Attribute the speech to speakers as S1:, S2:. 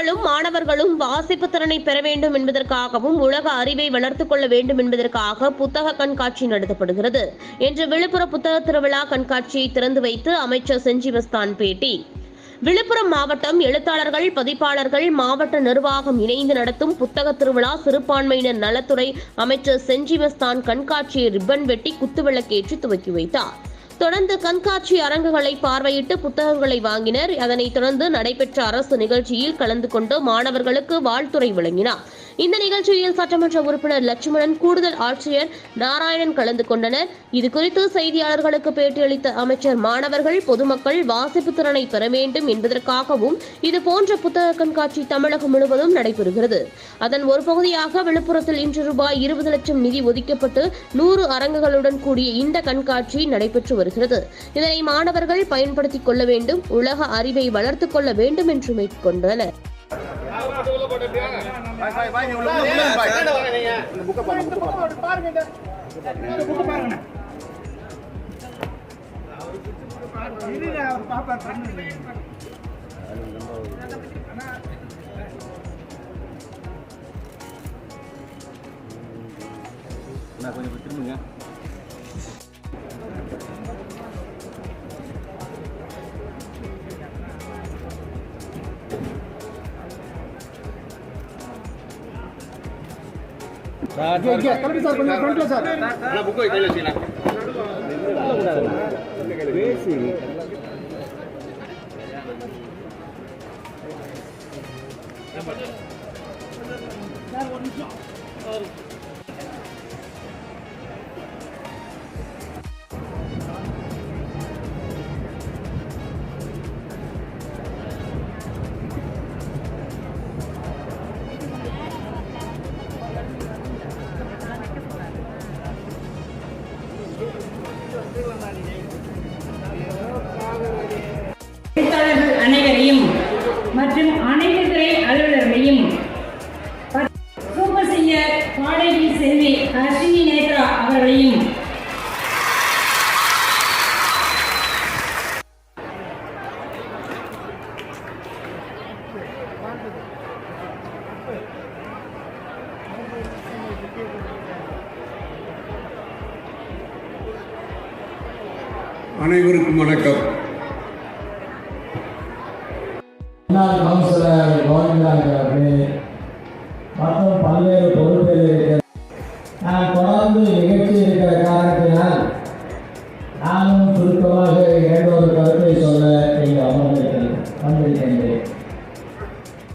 S1: மக்களும் மாணவர்களும் வாசிப்பு திறனை பெற வேண்டும் என்பதற்காகவும் உலக அறிவை வளர்த்துக் கொள்ள வேண்டும் என்பதற்காக புத்தக கண்காட்சி நடத்தப்படுகிறது. என்று விழுப்புரம் புத்தக திருவிழா கண்காட்சியை திறந்து வைத்து அமைச்சர் செஞ்சி மஸ்தான் பேட்டி. விழுப்புரம் மாவட்டம் எழுத்தாளர்கள் பதிப்பாளர்கள் மாவட்ட நிர்வாகம் இணைந்து நடத்தும் புத்தக திருவிழா சிறுபான்மையினர் நலத்துறை அமைச்சர் செஞ்சிமஸ்தான் கண்காட்சியை ரிப்பன் வெட்டி குத்துவிளக்கேற்றி துவக்கி வைத்தார். தொடர்ந்து கண்காட்சி அரங்குகளை பார்வையிட்டு புத்தகங்களை வாங்கினர். அதனைத் தொடர்ந்து நடைபெற்ற அரசு நிகழ்ச்சியில் கலந்து கொண்டு மாணவர்களுக்கு வாழ்த்துறை வழங்கினார். இந்த நிகழ்ச்சியில் சட்டமன்ற உறுப்பினர் லட்சுமணன் கூடுதல் ஆட்சியர் நாராயணன் கலந்து கொண்டனர். இது குறித்து செய்தியாளர்களுக்கு பேட்டியளித்த அமைச்சர் மாணவர்கள் பொதுமக்கள் வாசிப்பு திறனை பெற வேண்டும் என்பதற்காகவும் இது போன்ற புத்தக கண்காட்சி தமிழகம் முழுவதும் நடைபெறுகிறது. அதன் ஒரு பகுதியாக விழுப்புரத்தில் இன்று ரூபாய் இருபது லட்சம் நிதி ஒதுக்கப்பட்டு நூறு அரங்குகளுடன் கூடிய இந்த கண்காட்சி நடைபெற்று வருகிறது. இதனை மாணவர்கள் பயன்படுத்திக் கொள்ள வேண்டும் உலக அறிவை வளர்த்துக் கொள்ள வேண்டும் என்று மேற்கொண்டனர்.
S2: பாய் பாய் பாய் நீ உள்ள உள்ள உள்ள பாய் இந்த புக்க பாருங்க புக்க பாருங்க நான் கொஞ்சம் திரும்புங்க அண்ணா புக்கு கையில் வச்சுக்கலாம்
S3: எழுத்தாளர்கள் அனைவரையும் மற்றும் அனைத்து துறை அலுவலர்களையும் சூப்பர் சிங்கர் பாடகி செல்வி அஸ்வினி நேத்ரா அவர்களையும்
S4: அனைவருக்கும் வணக்கம்.
S5: கவுன்சிலர் கோவிந்தராஜ் அவர்களே மற்றும் பல்வேறு பொறுப்பில் இருக்கிற நான் தொடர்ந்து நிகழ்ச்சி இருக்கிற காரணத்தினால் நானும் சுருக்கமாக இரண்டொரு கருத்தை சொல்ல நீங்கள் அமர்ந்திருக்கிறேன் வந்திருக்கின்றேன்.